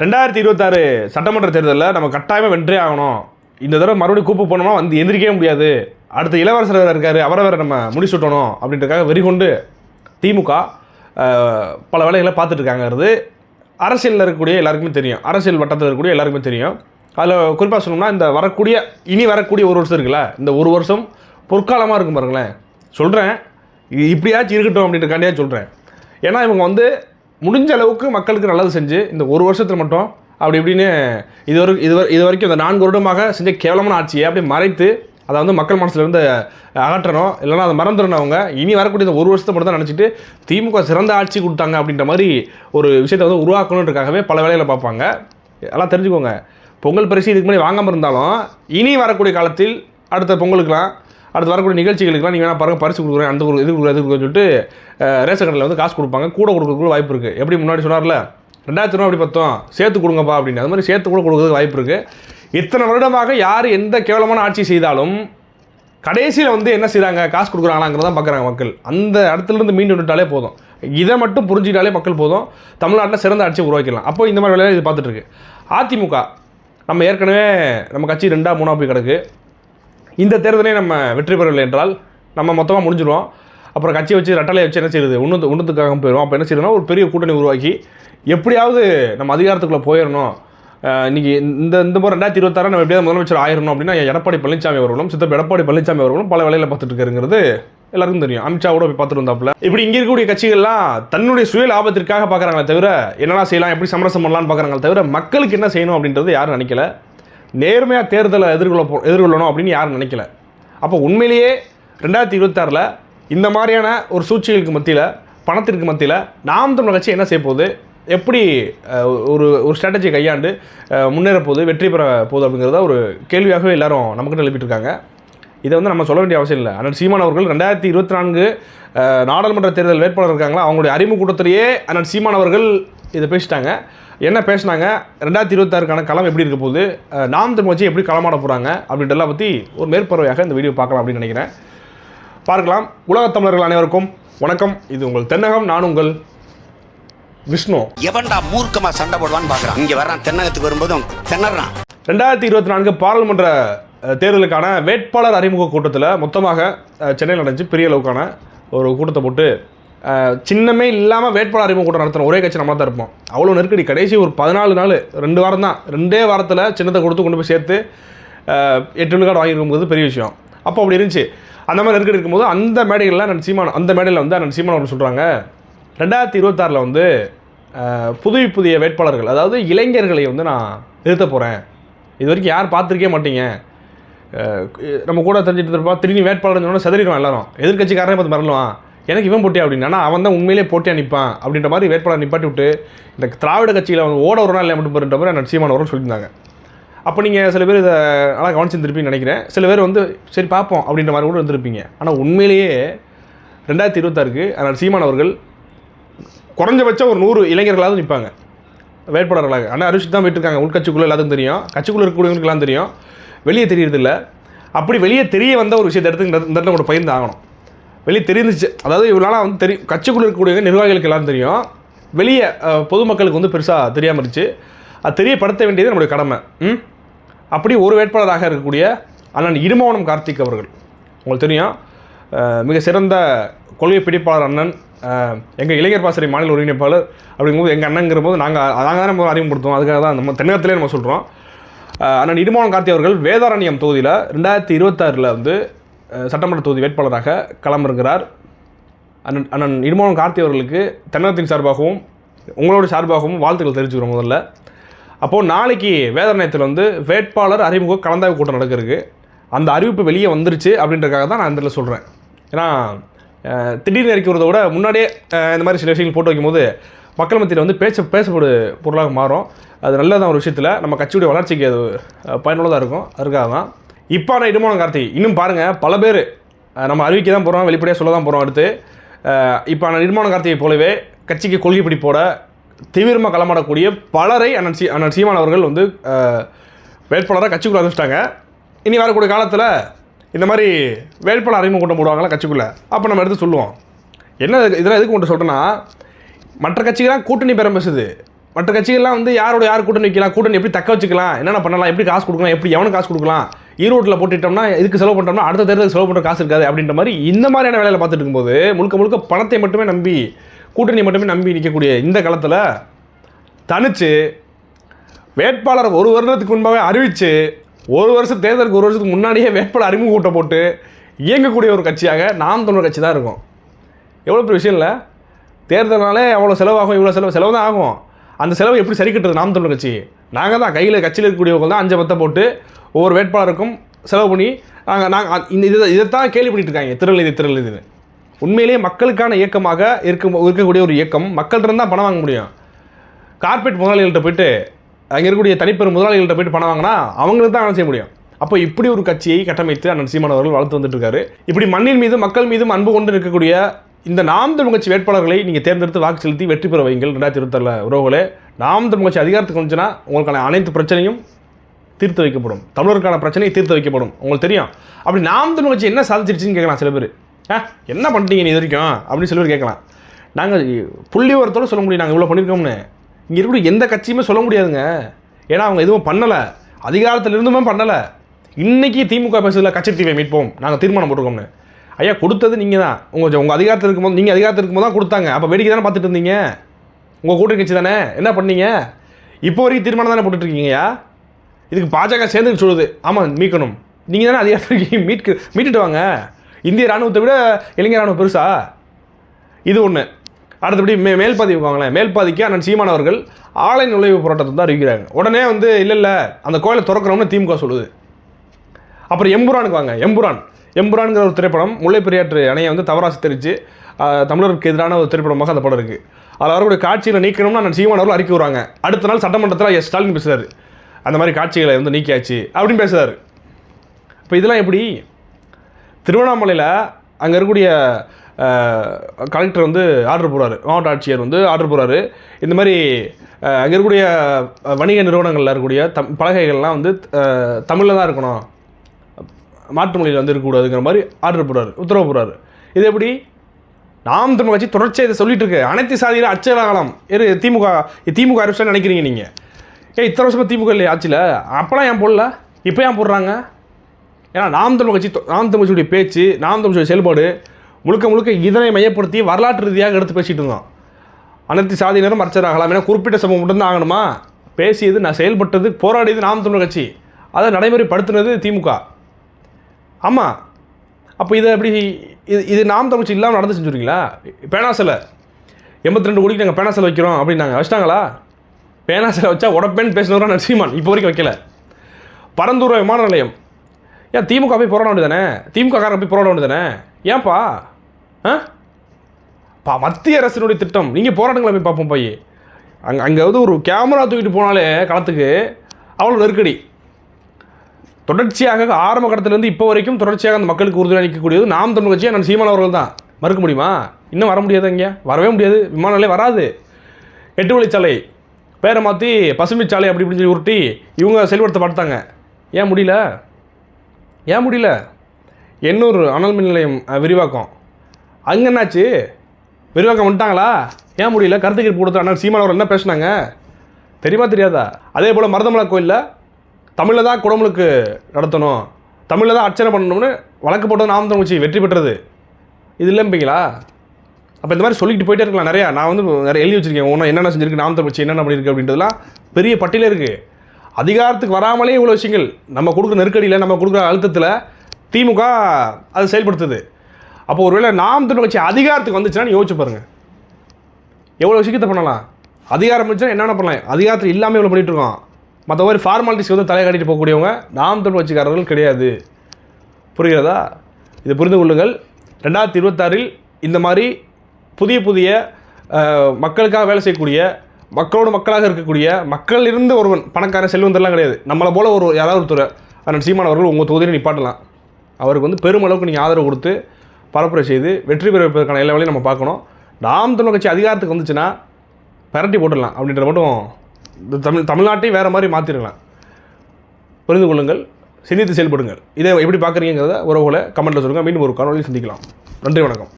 ரெண்டாயிரத்தி இருபத்தாறு சட்டமன்ற தேர்தலில் நம்ம கட்டாயமாக வென்றே ஆகணும். இந்த தடவை மறுபடியும் கூப்பு போனோம்னா வந்து எந்திரிக்கவே முடியாது. அடுத்த இளவரசர் வேறு இருக்கார் அவரை வேறு நம்ம முடிச்சுட்டணும் அப்படின்றக்காக வெறிகொண்டு திமுக பல வேலைகளை பார்த்துட்ருக்காங்கிறது. அரசியலில் இருக்கக்கூடிய எல்லாருக்குமே தெரியும். அரசியல் வட்டத்தில் இருக்கக்கூடிய எல்லாருக்குமே தெரியும். அதில் குறிப்பாக சொல்லணும்னா இந்த வரக்கூடிய இனி வரக்கூடிய ஒரு வருஷம் இருக்குல்ல இந்த ஒரு வருஷம் பொற்காலமாக இருக்கும் பாருங்களேன். சொல்கிறேன் இப்படியாச்சும் இருக்கட்டும் அப்படின்றக்காண்டியாக சொல்கிறேன் ஏன்னா இவங்க வந்து முடிஞ்ச அளவுக்கு மக்களுக்கு நல்லது செஞ்சு இந்த ஒரு வருஷத்தில் மட்டும் அப்படி இப்படின்னு இது இதுவரை இது இது வரைக்கும் இந்த நான்கு வருடமாக செஞ்ச கேவலமான ஆட்சியை அப்படியே மறைத்து அதை வந்து மக்கள் மனசுலேருந்து அகற்றணும். இல்லைன்னா அதை மறந்துடணும் அவங்க இனி வரக்கூடிய இந்த ஒரு வருஷத்தை மட்டும் தான் நினச்சிட்டு திமுக சிறந்த ஆட்சி கொடுத்தாங்க அப்படின்ற மாதிரி ஒரு விஷயத்தை வந்து உருவாக்கணுன்றக்காகவே பல வேலைகளை பார்ப்பாங்க. எல்லாம் தெரிஞ்சுக்கோங்க. பொங்கல் பரிசு இதுக்கு முன்னாடி வாங்காமல் இருந்தாலும் இனி வரக்கூடிய காலத்தில் அடுத்த பொங்கலுக்கெலாம் அடுத்து வரக்கூடிய நிகழ்ச்சிகளுக்குலாம் நீங்கள் வேணால் பாருங்க பரிசு கொடுக்குறேன் அந்த இது கொடுக்குறேன் இது கொடுக்குறேன்னு சொல்லிட்டு ரேஷன் கடையில் வந்து காசு கொடுப்பாங்க. கூட கொடுக்குறதுக்கு வாய்ப்பு இருக்குது எப்படி முன்னாடி சொன்னார்ல? ரெண்டாயிரத்தி ரூபா அப்படி பார்த்தோம் சேர்த்து கொடுங்கப்பா அப்படின்னு. அது மாதிரி சேர்த்து கூட கொடுக்குறதுக்கு வாய்ப்பு இருக்குது இத்தனை வருடமாக யார் எந்த கேவலமான ஆட்சி செய்தாலும் கடைசியில் வந்து என்ன செய்கிறாங்க காசு கொடுக்குறாங்களாங்கிறத பார்க்குறாங்க மக்கள். அந்த இடத்துலேருந்து மீண்டு விட்டாலே போதும். இதை மட்டும் புரிஞ்சுக்கிட்டாலே மக்கள் போதும். தமிழ்நாட்டில் சிறந்த ஆட்சியை உருவாக்கிடலாம். அப்போ இந்த மாதிரி வேலையை இது பார்த்துட்ருக்கு அதிமுக நம்ம ஏற்கனவே நம்ம கட்சி ரெண்டா மூணாக போய் கிடக்கு. இந்த தேர்தலே நம்ம வெற்றி பெறவில்லை என்றால் நம்ம மொத்தமாக முடிஞ்சிடுவோம் அப்புறம் கட்சியை வச்சு ரெட்டலையை வச்சு என்ன செய்யுது உன்னத்து உன்னத்துக்காக போயிடும் அப்போ என்ன செய்யணும்னா ஒரு பெரிய கூட்டணி உருவாக்கி எப்படியாவது நம்ம அதிகாரத்துக்குள்ளே போயிடணும். இன்றைக்கி இந்த இந்த முறை ரெண்டாயிரத்தி இருபத்தாறு நம்ம எப்படியாவது முதலமைச்சர் ஆயிரணும் அப்படின்னா எடப்பாடி பழனிசாமி அவர்களும் சித்தப்ப எடப்பாடி பழனிசாமி அவர்களும் பல வேலையில் பார்த்துட்டு இருக்காருங்கிறது எல்லாருக்கும் தெரியும். அமித்ஷா கூட போய் பார்த்துட்டு வந்தாப்புல. இப்படி இங்கே இருக்கக்கூடிய கட்சிகள்லாம் தன்னுடைய சுய லாபத்திற்காக பார்க்குறாங்களே தவிர என்னென்ன செய்யலாம் எப்படி சமரசம் பண்ணலாம்னு பார்க்குறாங்களே தவிர மக்களுக்கு என்ன செய்யணும் அப்படின்றது யாரும் நினைக்கல. நேர்மையாக தேர்தலை எதிர்கொள்ள போ எதிர்கொள்ளணும் அப்படின்னு யாரும் நினைக்கல. அப்போ உண்மையிலேயே ரெண்டாயிரத்தி இருபத்தாறில் இந்த மாதிரியான ஒரு சூழ்ச்சிகளுக்கு மத்தியில் பணத்திற்கு மத்தியில் நாம் தமிழர் கட்சி என்ன செய்ய போகுது? எப்படி ஒரு ஒரு ஸ்ட்ராட்டஜி கையாண்டு முன்னேற போகுது வெற்றி பெற போகுது அப்படிங்கிறத ஒரு கேள்வியாகவே எல்லாரும் நமக்குன்னு எழுப்பிட்டு இருக்காங்க இதை வந்து நம்ம சொல்ல வேண்டிய அவசியம் இல்லை. அண்ணன் சீமான் அவர்கள் ரெண்டாயிரத்தி இருபத்தி நான்கு நாடாளுமன்ற தேர்தல் வேட்பாளர் இருக்காங்களா? அவங்களுடைய அறிமுக கூட்டத்திலேயே அண்ணன் சீமான் அவர்கள் இதை பேசிட்டாங்க. என்ன பேசினாங்க? ரெண்டாயிரத்தி இருபத்தாறுக்கான களம் எப்படி இருக்க போகுது? நாம் வச்சு எப்படி களமாட போகிறாங்க அப்படின்றலாம் பற்றி ஒரு மேற்பறவையாக இந்த வீடியோ பார்க்கலாம் அப்படின்னு நினைக்கிறேன். பார்க்கலாம். உலகத் தமிழர்கள் அனைவருக்கும் வணக்கம். இது உங்கள் தென்னகம் நான் உங்கள் விஷ்ணு. எவன்டா மூர்க்கமா சண்டை போடுவான்னு பாக்குறான். இங்க வர்றான் தென்னகத்துக்கு வரும்போதும் திணறான். ரெண்டாயிரத்தி இருபத்தி நான்கு பாராளுமன்ற தேர்தலுக்கான வேட்பாளர் அறிமுக கூட்டத்தில் மொத்தமாக சென்னையில் நடந்துச்சு பெரிய அளவுக்கான ஒரு கூட்டத்தை போட்டு சின்னமே இல்லாமல் வேட்பாளர் அறிமுக கூட்டம் நடத்துகிற ஒரே கட்சி நம்ம தான் இருப்போம். அவ்வளோ நெருக்கடி. கடைசி ஒரு பதினாலு நாள் ரெண்டு வாரம் தான். ரெண்டே வாரத்தில் சின்னத்தை கொடுத்து கொண்டு போய் சேர்த்து எட்டு விழுக்காடு வாங்கியிருக்கும்போது பெரிய விஷயம். அப்போ அப்படி இருந்துச்சு. அந்த மாதிரி நெருக்கடி இருக்கும்போது அந்த மேடைகளில் நான் சீமான் அந்த மேடையில் வந்து நான் சீமான் அவர்கள் சொல்கிறாங்க ரெண்டாயிரத்தி இருபத்தாறில் வந்து புது புதிய புதிய வேட்பாளர்கள் அதாவது இளைஞர்களை வந்து நான் நிறுத்த போகிறேன் இது வரைக்கும் யார் பார்த்துருக்கே மாட்டீங்க. நம்ம கூட தெரிஞ்சுட்டு இருப்பா திரும்பி வேட்பாளர் சொன்னால் செதறிடுவான் எல்லாரும். எதிர்க்கட்சிக்காரனே பார்த்து மறந்துடுவான் எனக்கு இவன் போட்டியா அப்படின்னு ஆனால் அவன் தான் உண்மையிலே போட்டியாக நிற்பான் அப்படின்ற மாதிரி வேட்பாளர் நிப்பாட்டி விட்டு இந்த திராவிட கட்சியில் அவன் ஓட ஒரு நாள் இல்லை மட்டும் போகிற மாதிரி நான் சீமான் சொல்லியிருந்தாங்க. அப்போ நீங்கள் சில பேர் இதை நல்லா கவனிச்சிருந்துருப்பீங்கன்னு நினைக்கிறேன். சில பேர் வந்து சரி பார்ப்போம் அப்படின்ற மாதிரி கூட இருந்திருப்பீங்க. ஆனால் உண்மையிலேயே ரெண்டாயிரத்தி இருபத்தாறுக்கு அதனால் சீமான் அவர்கள் குறைஞ்சபட்சம் ஒரு நூறு இளைஞர்களாவது நிற்பாங்க. வேட்பாளர்களாக. ஆனால் அறிவிச்சு தான் போயிட்டுருக்காங்க. உள்கட்சிக்குள்ளே எல்லாத்துக்கும் தெரியும். கட்சிக்குள்ளே இருக்கக்கூடியவங்களுக்குலாம் தெரியும். வெளியே தெரியறதில்ல. அப்படி வெளியே தெரிய வந்த ஒரு விஷயத்தை எடுத்து இந்த இந்த இடத்துல கூட பகிர்ந்து ஆகணும். வெளியே தெரிஞ்சிச்சு அதாவது இவ்வளோ வந்து தெரியும் கட்சிக்குள்ளே இருக்கக்கூடிய நிர்வாகிகளுக்கு எல்லாம் தெரியும். வெளியே பொதுமக்களுக்கு வந்து பெருசாக தெரியாமல் இருந்துச்சு. அது தெரியப்படுத்த வேண்டியது நம்முடைய கடமை. ம்? அப்படி ஒரு வேட்பாளராக இருக்கக்கூடிய அண்ணன் இடுமோனம் கார்த்திக் அவர்கள். உங்களுக்கு தெரியும். மிக சிறந்த கொள்கை பிடிப்பாளர் அண்ணன். எங்கள் இளைஞர் பாசறை மாநில ஒருங்கிணைப்பாளர். அப்படிங்கும்போது எங்கள் அண்ணங்கிற போது நாங்கள் நாங்கள் தான் நம்ம அறிமுகப்படுத்துவோம். அதுக்காக தான் நம்ம தென்னகத்திலே நம்ம சொல்கிறோம் அண்ணன் இடுமோனம் கார்த்தி அவர்கள் வேதாரண்யம் தொகுதியில் ரெண்டாயிரத்தி இருபத்தாறில் வந்து சட்டமன்ற தொகுதி வேட்பாளராக களமிறங்குகிறார். அண்ணன் அண்ணன் இடுமோனம் கார்த்தி அவர்களுக்கு தென்னகத்தின் சார்பாகவும் உங்களோட சார்பாகவும் வாழ்த்துக்கள் தெரிவிச்சுக்கிறோம் முதல்ல. அப்போது நாளைக்கு வேதாரண்யத்தில் வந்து வேட்பாளர் அறிமுக கலந்தாய்வு கூட்டம் நடக்கிறதுக்கு அந்த அறிவிப்பு வெளியே வந்துருச்சு அப்படின்றதுக்காக தான் நான் இந்த இடத்துல சொல்கிறேன் ஏன்னா திடீர்னு இறக்கிறத விட முன்னாடியே இந்த மாதிரி சில விஷயங்கள் போட்டு வைக்கும்போது மக்கள் மத்தியில் வந்து பேச பேசப்படு பொருளாக மாறும். அது நல்லதான் ஒரு விஷயத்தில். நம்ம கட்சியுடைய வளர்ச்சிக்கு அது பயனுள்ளதாக இருக்கும். அதுக்காக தான் இப்போ ஆனால் இடுமான கார்த்தி இன்னும் பாருங்கள் பல பேர் நம்ம அறிவிக்க தான் போகிறோம் வெளிப்படையாக சொல்ல தான் போகிறோம் அடுத்து. இப்போ ஆனால் நிர்மாண கார்த்தியை போலவே கட்சிக்கு கொள்கை பிடிப்போட தீவிரமாக களமாடக்கூடிய பலரை அண்ணன் சி அண்ணன் சீமான் அவர்கள் வந்து வேட்பாளராக கட்சிக்குள்ளே அறிவிச்சிட்டாங்க இனி வரக்கூடிய காலத்தில் இந்த மாதிரி வேட்பாளர் அறிமுக கூட்டம் போடுவாங்களா கட்சிக்குள்ளே அப்போ நம்ம எடுத்து சொல்லுவோம். என்ன இது- இதெல்லாம் எதுக்கு கொண்டு சொல்கிறேன்னா மற்ற கட்சிகள்லாம் கூட்டணி பேரம் பேசுது. மற்ற கட்சிகள்லாம் வந்து யாரோட யார் கூட்டணி வைக்கலாம் கூட்டணி எப்படி தக்க வச்சுக்கலாம் என்னென்ன பண்ணலாம் எப்படி காசு கொடுக்கலாம் எப்படி எவனுக்கு காசு கொடுக்கலாம் ஈரோட்டில் போட்டுட்டோம்னா இதுக்கு செலவு பண்ணுறோம்னா அடுத்த தேர்தலுக்கு செலவு பண்ணுற காசு இருக்காது அப்படின்ற மாதிரி இந்த மாதிரியான வேலையில் பார்த்துட்டு இருக்கும்போது முழுக்க முழுக்க பணத்தை மட்டுமே நம்பி கூட்டணி மட்டுமே நம்பி நிற்கக்கூடிய இந்த காலத்தில் தனித்து வேட்பாளர் ஒரு வருடத்துக்கு முன்பாகவே அறிவித்து ஒரு வருஷம் தேர்தலுக்கு ஒரு வருஷத்துக்கு முன்னாடியே வேட்பாளர் அறிமுக கூட்டம் போட்டு இயங்கக்கூடிய ஒரு கட்சியாக நாம் தமிழர் கட்சி தான் இருக்கும். எவ்வளோ பெரிய விஷயம் இல்லை? தேர்தல்னாலே அவ்வளோ செலவாகும் இவ்வளோ செலவு செலவு தான் ஆகும். அந்த செலவு எப்படி சரி கட்டுறது நாம் தமிழர் கட்சி? நாங்கள் தான் கையில் கட்சியில் இருக்கக்கூடியவங்க தான் அஞ்சு பத்தை போட்டு ஒவ்வொரு வேட்பாளருக்கும் செலவு பண்ணி நாங்கள் நாங்கள் இந்த இதை இதைத்தான் கேள்வி பண்ணிட்டு இருக்காங்க திருநெல்வேலி திருநெல்வேலின்னு உண்மையிலேயே மக்களுக்கான இயக்கமாக இருக்கும் இருக்கக்கூடிய ஒரு இயக்கம் மக்கள்கிட்ட தான் பணம் வாங்க முடியும். கார்பரேட் முதலாளிகள்கிட்ட போயிட்டு அங்கே இருக்கக்கூடிய தனிப்பெரும் முதலாளிகள்கிட்ட போயிட்டு பணம் வாங்கினா அவங்களுக்கு தான் செய்ய முடியும். அப்போ இப்படி ஒரு கட்சியை கட்டமைத்து அண்ணன் சீமான் அவர்கள் வளர்த்து வந்துட்டுருக்காரு. இப்படி மண்ணின் மீது மக்கள் மீதும் அன்பு கொண்டு இருக்கக்கூடிய இந்த நாம் தமிழ் கட்சி வேட்பாளர்களை நீங்கள் தேர்ந்தெடுத்து வாக்கு செலுத்தி வெற்றி பெற வைங்கள். ரெண்டாயிரத்தி இருபத்தாறில் உறவுகளே. நாம் தமிழ் கட்சி அதிகாரத்துக்கு வந்துச்சுன்னா உங்களுக்கான அனைத்து பிரச்சனையும் தீர்த்து வைக்கப்படும். தமிழருக்கான பிரச்சனையை தீர்த்து வைக்கப்படும். உங்களுக்கு தெரியும்? அப்படி நாம் தமிழ் கட்சி என்ன சாதிச்சிருச்சுன்னு கேட்கலாம் சில பேர். ஆ? என்ன பண்ணிட்டீங்க நீ இது வரைக்கும்? அப்படின்னு சில பேர் கேட்கலாம். நாங்கள் புள்ளி வரத்தோட சொல்ல முடியும். நாங்கள் இவ்வளோ பண்ணியிருக்கோம்னு இங்கே இருக்கக்கூடிய எந்த கட்சியுமே சொல்ல முடியாதுங்க. ஏன்னா அவங்க எதுவும் பண்ணலை. அதிகாரத்தில் இருந்துமே பண்ணலை. இன்றைக்கி திமுக பேசுதில் கட்சி தீவை மீட்போம். நாங்கள் தீர்மானம் போட்டிருக்கோம்னு. ஐயா கொடுத்தது நீங்கள் தான் உங்கள் உங்கள் அதிகாரத்தில் இருக்கும்போது நீங்கள் அதிகாரத்தில் இருக்கும்போது தான் கொடுத்தாங்க. அப்போ வேடிக்கை தானே பார்த்துட்டு இருந்தீங்க? உங்கள் கூட்டணி கட்சி தானே? என்ன பண்ணீங்க? இப்போ வரைக்கும் தீர்மானம் தானே போட்டுட்டு இருக்கீங்கய்யா இதுக்கு பாஜக சேர்ந்து சொல்லுது. ஆமாம் மீட்கணும். நீங்கள் தானே அதிகாரத்தில் இருக்கீங்க. மீட்க மீட்டுட்டு வாங்க. இந்திய ராணுவத்தை விட இளைஞர் ராணுவம் பெருசா? இது ஒன்று அடுத்தபடி மே மேல்பாதி வாங்களேன் மேல்பாதிக்கு அண்ணன் சீமான் அவர்கள் ஆலை நுழைவு போராட்டத்தை தான் அறிவிக்கிறாங்க உடனே வந்து இல்லை இல்லை அந்த கோயிலை திறக்கிறோம்னு திமுக சொல்லுது. அப்புறம் எம்புரானுக்கு வாங்க. எம்புரான். எம்புரான்ங்கிற ஒரு திரைப்படம் முல்லை பெரியாற்று அணையை வந்து தவறாக சித்தரித்து தமிழருக்கு எதிரான ஒரு திரைப்படமாக அந்த படம் இருக்குது அதில் வரக்கூடிய காட்சியில் நீக்கணும்னு நான் சீமான் அவர்கள் அறிக்கை விடுறாங்க. அடுத்த நாள் சட்டமன்றத்தில் எஸ். ஸ்டாலின் பேசுகிறாரு அந்த மாதிரி காட்சிகளை வந்து நீக்கியாச்சு அப்படின்னு பேசுகிறாரு இப்போ இதெல்லாம் எப்படி? திருவண்ணாமலையில் அங்கே இருக்கக்கூடிய கலெக்டர் வந்து ஆர்டர் போடுறாரு. மாவட்ட ஆட்சியர் வந்து ஆர்டர் போடுறாரு. இந்த மாதிரி அங்கே இருக்கக்கூடிய வணிக நிறுவனங்களில் இருக்கக்கூடிய தம் பலகைகள்லாம் வந்து தமிழில் தான் இருக்கணும். மாற்று மொழியில் வந்து இருக்கக்கூடாதுங்கிற மாதிரி ஆர்டர் போடுறாரு. உத்தரவு போடுறாரு. இது எப்படி? நாம் தமிழ் கட்சி தொடர்ச்சியாக இதை சொல்லிட்டு இருக்கு. அனைத்து சாதியில் அச்சலாகலாம் இரு திமுக திமுக அரசு நினைக்கிறீங்க நீங்கள் ஏன் இத்தனை வருஷமாக திமுக இல்லையா ஆட்சியில்? அப்போலாம் ஏன் போடல? இப்போ ஏன் போடுறாங்க? ஏன்னா நாம் தமிழ் கட்சி நாம் தமிழ் கட்சியுடைய பேச்சு நாம் தமிழ் செயல்பாடு முழுக்க முழுக்க இதனை மையப்படுத்தி வரலாற்று ரீதியாக எடுத்து பேசிட்டு இருந்தோம். அனைத்து சாதியினரும் அர்ச்சராகலாம் ஏன்னா குறிப்பிட்ட சமூகம் மட்டும்தான் ஆகணுமா? பேசியது நான் செயல்பட்டது போராடியது நாம் தமிழ் கட்சி. அதை நடைமுறைப்படுத்தினது திமுக. ஆமாம் அப்போ இதை எப்படி இது இது நாம் தமிழ்ச்சி இல்லாமல் நடந்து செஞ்சுருக்கீங்களா பேனா சிலை. எண்பத்தி ரெண்டு கோடிக்கு நாங்கள் பேனா சிலை வைக்கிறோம் அப்படின்னாங்க. வச்சிட்டாங்களா? பேனா சிலை வச்சா உடப்பேன்னு பேசினவரா நரசிம்மான் இப்போ வரைக்கும் வைக்கல. பரந்தூர் விமான நிலையம். ஏன் திமுக போய் போராட வேண்டியதானே? திமுக காரங்க போய் போராட வேண்டியதானே? ஏன்ப்பா ஆ? பா மத்திய அரசினுடைய திட்டம். நீங்கள் போராட்டங்களை போய் பார்ப்போம் போய். அங்கே அங்கே வந்து ஒரு கேமரா தூக்கிட்டு போனாலே களத்துக்கு அவ்வளோ நெருக்கடி. தொடர்ச்சியாக ஆரம்ப கட்டத்திலேருந்து இப்போ வரைக்கும் தொடர்ச்சியாக அந்த மக்களுக்கு உறுதுணை அளிக்கக்கூடியது நாம் தமிழ் கட்சியாக நான் சீமான் அவர்கள் தான்? மறுக்க முடியுமா? இன்னும் வர முடியாது இங்கே? வரவே முடியாது. விமான நிலையம் வராது. எட்டு வழிச்சாலை பேரை மாற்றி பசுமை சாலை அப்படி இப்படின்னு சொல்லி உருட்டி இவங்க செயல்படுத்த பார்த்தாங்க ஏன் முடியல? ஏன் முடியல? எண்ணூர் அனல் மின் நிலையம் விரிவாக்கம். அங்கே என்னாச்சு? விரிவாக்கம் வந்துட்டாங்களா? ஏன் முடியல? கருத்து கேட்பு கொடுத்த அண்ணன் சீமான் அவர் என்ன பேசினாங்க? தெரியுமா தெரியாதா? அதே போல் மருதமலை கோயிலில் தமிழில் தான் குடமுழுக்கு நடத்தணும். தமிழில் தான் அர்ச்சனை பண்ணணும்னு வழக்கு போட்டது நாம் தமிழ்ச்சி வெற்றி பெற்றது. இது இல்லைம்பிங்களா அப்போ இந்த மாதிரி சொல்லிட்டு போயிட்டே இருக்கலாம் நிறையா. நான் வந்து நிறைய எழுதி வச்சிருக்கேன். ஒன்றும் என்னென்ன செஞ்சிருக்கு நாம் தமிழ்ச்சி என்னென்ன பண்ணியிருக்கு அப்படின்றதுலாம் பெரிய பட்டியலே இருக்குது அதிகாரத்துக்கு வராமலே இவ்வளோ விஷயங்கள். நம்ம கொடுக்குற நெருக்கடியில் நம்ம கொடுக்குற அழுத்தத்தில் திமுக அதை செயல்படுத்துது. அப்போ ஒருவேளை நாம் தமிழ் கட்சி அதிகாரத்துக்கு வந்துச்சுன்னா யோசிச்சு பாருங்கள் எவ்வளோ விஷயத்தை பண்ணலாம்? அதிகாரம் இருந்துச்சுன்னா என்னென்ன பண்ணலாம்? அதிகாரத்தில் இல்லாமல் இவ்வளோ பண்ணிகிட்ருக்கோம் மற்றபடி மற்ற மாதிரி ஃபார்மாலிட்டிஸ்க்கு வந்து தலை கட்டிட்டு போகக்கூடியவங்க நாம் தமிழ் கட்சிக்காரர்கள் கிடையாது. புரிகிறதா? இதை புரிந்து கொள்ளுங்கள். ரெண்டாயிரத்தி இருபத்தாறில் இந்த மாதிரி புதிய புதிய மக்களுக்காக வேலை செய்யக்கூடிய மக்களோட மக்களாக இருக்கக்கூடிய மக்கள் இருந்து ஒருவன் பணக்காரன் செல்வந்தர்லாம் கிடையாது. நம்மளை போல ஒரு யாராவது ஒருத்தர் அண்ணன் சீமான் அவர்கள் உங்கள் தொகுதியில் நிப்பாட்டலாம். அவருக்கு வந்து பெருமளவுக்கு நீங்கள் ஆதரவு கொடுத்து பரப்புரை செய்து வெற்றி பெற வைப்பதற்கான எல்லா வேலையும் நம்ம பார்க்கணும். நாம் தமிழ் கட்சி அதிகாரத்துக்கு வந்துச்சுன்னா பரட்டி போட்டுடலாம் அப்படின்ற மட்டும் தமிழ் தமிழ்நாட்டையும் வேறு மாதிரி மாற்றிருக்கலாம் புரிந்து கொள்ளுங்கள் சிந்தித்து செயல்படுங்கள். இதை எப்படி பார்க்குறீங்கிறத உறவுகளை கமெண்ட்டில் சொல்லுங்கள் மீண்டும் ஒரு காணொலி சந்திக்கலாம். நன்றி வணக்கம்.